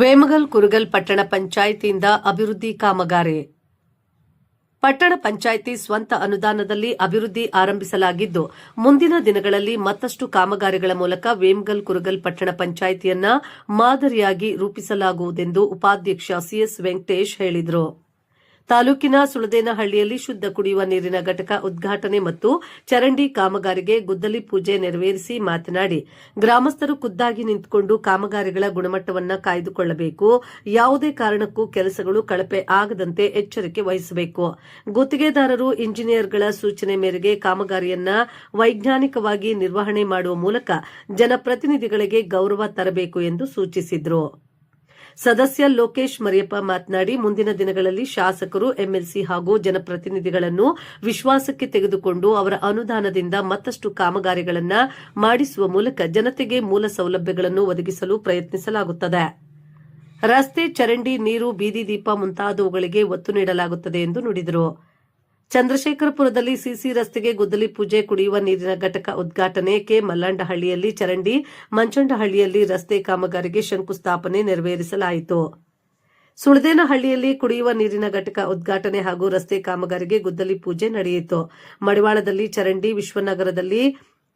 ವೇಮಗಲ್ ಕುರುಗಲ್ ಪಟ್ಟಣ ಪಂಚಾಯಿತಿಯಿಂದ ಅಭಿವೃದ್ಧಿ ಕಾಮಗಾರಿ. ಪಟ್ಟಣ ಪಂಚಾಯಿತಿ ಸ್ವಂತ ಅನುದಾನದಲ್ಲಿ ಅಭಿವೃದ್ಧಿ ಆರಂಭಿಸಲಾಗಿದ್ದು, ಮುಂದಿನ ದಿನಗಳಲ್ಲಿ ಮತ್ತಷ್ಟು ಕಾಮಗಾರಿಗಳ ಮೂಲಕ ವೇಮಗಲ್ ಕುರುಗಲ್ ಪಟ್ಟಣ ಪಂಚಾಯಿತಿಯನ್ನ ಮಾದರಿಯಾಗಿ ರೂಪಿಸಲಾಗುವುದೆಂದು ಉಪಾಧ್ಯಕ್ಷ ಸಿಎಸ್ ವೆಂಕಟೇಶ್ ಹೇಳಿದರು. ತಾಲೂಕಿನ ಸುಳದೇನಹಳ್ಳಿಯಲ್ಲಿ ಶುದ್ಧ ಕುಡಿಯುವ ನೀರಿನ ಘಟಕ ಉದ್ಘಾಟನೆ ಮತ್ತು ಚರಂಡಿ ಕಾಮಗಾರಿಗೆ ಗುದ್ದಲಿ ಪೂಜೆ ನೆರವೇರಿಸಿ ಮಾತನಾಡಿ, ಗ್ರಾಮಸ್ಥರು ಖುದ್ದಾಗಿ ನಿಂತುಕೊಂಡು ಕಾಮಗಾರಿಗಳ ಗುಣಮಟ್ಟವನ್ನು ಕಾಯ್ದುಕೊಳ್ಳಬೇಕು. ಯಾವುದೇ ಕಾರಣಕ್ಕೂ ಕೆಲಸಗಳು ಕಳಪೆ ಆಗದಂತೆ ಎಚ್ಚರಿಕೆ ವಹಿಸಬೇಕು. ಗುತ್ತಿಗೆದಾರರು, ಇಂಜಿನಿಯರ್ಗಳ ಸೂಚನೆ ಮೇರೆಗೆ ಕಾಮಗಾರಿಯನ್ನ ವೈಜ್ಞಾನಿಕವಾಗಿ ನಿರ್ವಹಣೆ ಮಾಡುವ ಮೂಲಕ ಜನಪ್ರತಿನಿಧಿಗಳಿಗೆ ಗೌರವ ತರಬೇಕು ಎಂದು ಸೂಚಿಸಿದರು. ಸದಸ್ಯ ಲೋಕೇಶ್ ಮರಿಯಪ್ಪ ಮಾತನಾಡಿ, ಮುಂದಿನ ದಿನಗಳಲ್ಲಿ ಶಾಸಕರು, ಎಂಎಲ್ಸಿ ಹಾಗೂ ಜನಪ್ರತಿನಿಧಿಗಳನ್ನು ವಿಶ್ವಾಸಕ್ಕೆ ತೆಗೆದುಕೊಂಡು ಅವರ ಅನುದಾನದಿಂದ ಮತ್ತಷ್ಟು ಕಾಮಗಾರಿಗಳನ್ನು ಮಾಡಿಸುವ ಮೂಲಕ ಜನತೆಗೆ ಮೂಲ ಸೌಲಭ್ಯಗಳನ್ನು ಒದಗಿಸಲು ಪ್ರಯತ್ನಿಸಲಾಗುತ್ತದೆ. ರಸ್ತೆ, ಚರಂಡಿ, ನೀರು, ಬೀದಿ ದೀಪ ಮುಂತಾದವುಗಳಿಗೆ ಒತ್ತು ನೀಡಲಾಗುತ್ತದೆ ಎಂದು ನುಡಿದರು. ಚಂದ್ರಶೇಖರಪುರದಲ್ಲಿ ಸಿಸಿ ರಸ್ತೆಗೆ ಗುದ್ದಲಿ ಪೂಜೆ ಕುಡಿಯುವ ನೀರಿನ ಘಟಕ ಉದ್ಘಾಟನೆ ಕೆ ಮಲ್ಲಂಡಹಳ್ಳಿಯಲ್ಲಿ ಚರಂಡಿ, ಮಂಚಂಡಹಳ್ಳಿಯಲ್ಲಿ ರಸ್ತೆ ಕಾಮಗಾರಿಗೆ ಶಂಕುಸ್ಥಾಪನೆ ನೆರವೇರಿಸಲಾಯಿತು. ಸುಳದೇನಹಳ್ಳಿಯಲ್ಲಿ ಕುಡಿಯುವ ನೀರಿನ ಘಟಕ ಉದ್ಘಾಟನೆ ಹಾಗೂ ರಸ್ತೆ ಕಾಮಗಾರಿಗೆ ಗುದ್ದಲಿ ಪೂಜೆ ನಡೆಯಿತು. ಮಡಿವಾಳದಲ್ಲಿ ಚರಂಡಿ, ವಿಶ್ವನಗರದಲ್ಲಿ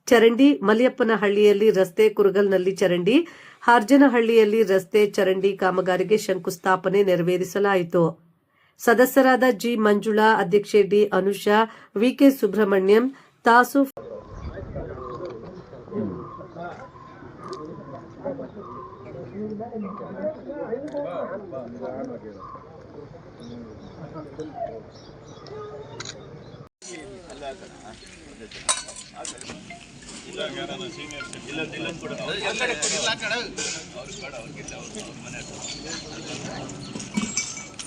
ಚರಂಡಿ, ಮಲಿಯಪ್ಪನಹಳ್ಳಿಯಲ್ಲಿ ರಸ್ತೆ ಕುರುಗಲ್ನಲ್ಲಿ ಚರಂಡಿ, ಹಾರ್ಜನಹಳ್ಳಿಯಲ್ಲಿ ರಸ್ತೆ ಚರಂಡಿ ಕಾಮಗಾರಿಗೆ ಶಂಕುಸ್ಥಾಪನೆ ನೆರವೇರಿಸಲಾಯಿತು. ಸದಸ್ಯರಾದ ಜಿ ಮಂಜುಳಾ ಅಧ್ಯಕ್ಷೆ ಡಿ ಅನುಷಾ ವಿಕೆ ಸುಬ್ರಹ್ಮಣ್ಯಂ ತಾಸು ಸರ್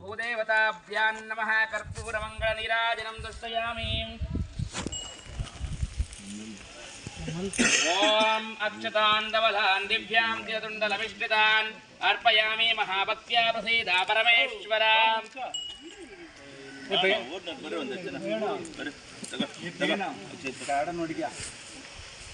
भूदेवताभ्यां नमः कर्पूरमङ्गलनीराजनं दर्शयामि ॐ अक्षतान्दवलान् दिव्यां तिरतुण्डलमिश्रितान् अर्पयामि महाभक्त्या प्रसीदा परमेश्वरा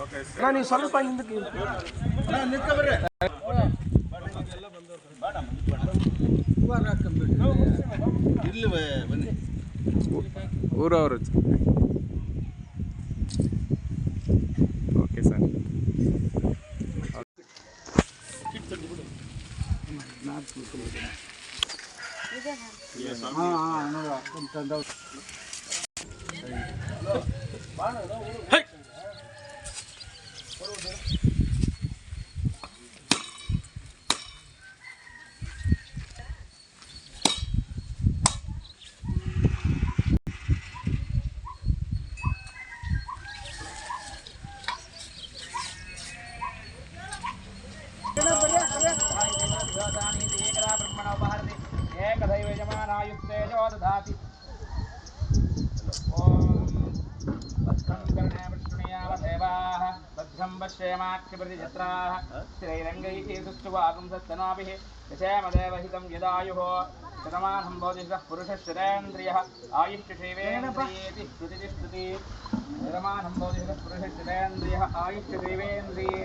ಅಣ್ಣ ನೀವು ಸ್ವಲ್ಪ ಹಿಂದಕ್ಕೆ ನಿಂತ್ಕೊಬರ್ರಿ ಇಲ್ಲಿ ಬನ್ನಿ ಊರವರು ಓಕೆ ಸರ್ ಹಾಂ ಹಾಂ ತಂದ Hello, भद्रं पश्येमाक्षिप्रतिजत्राः स्थिरैरङ्गैः सुष्ठुवागुंसस्तनाभिः यशेमदेवहितं यदायुः शतमानं भवतिषः पुरुषश्चरेन्द्रियः आयुष्यशैवेन्द्रियेति श्रुतितिष्ठुति शतमानं भवतिषः पुरुषश्चरेन्द्रियः आयुष्यदैवेन्द्रिये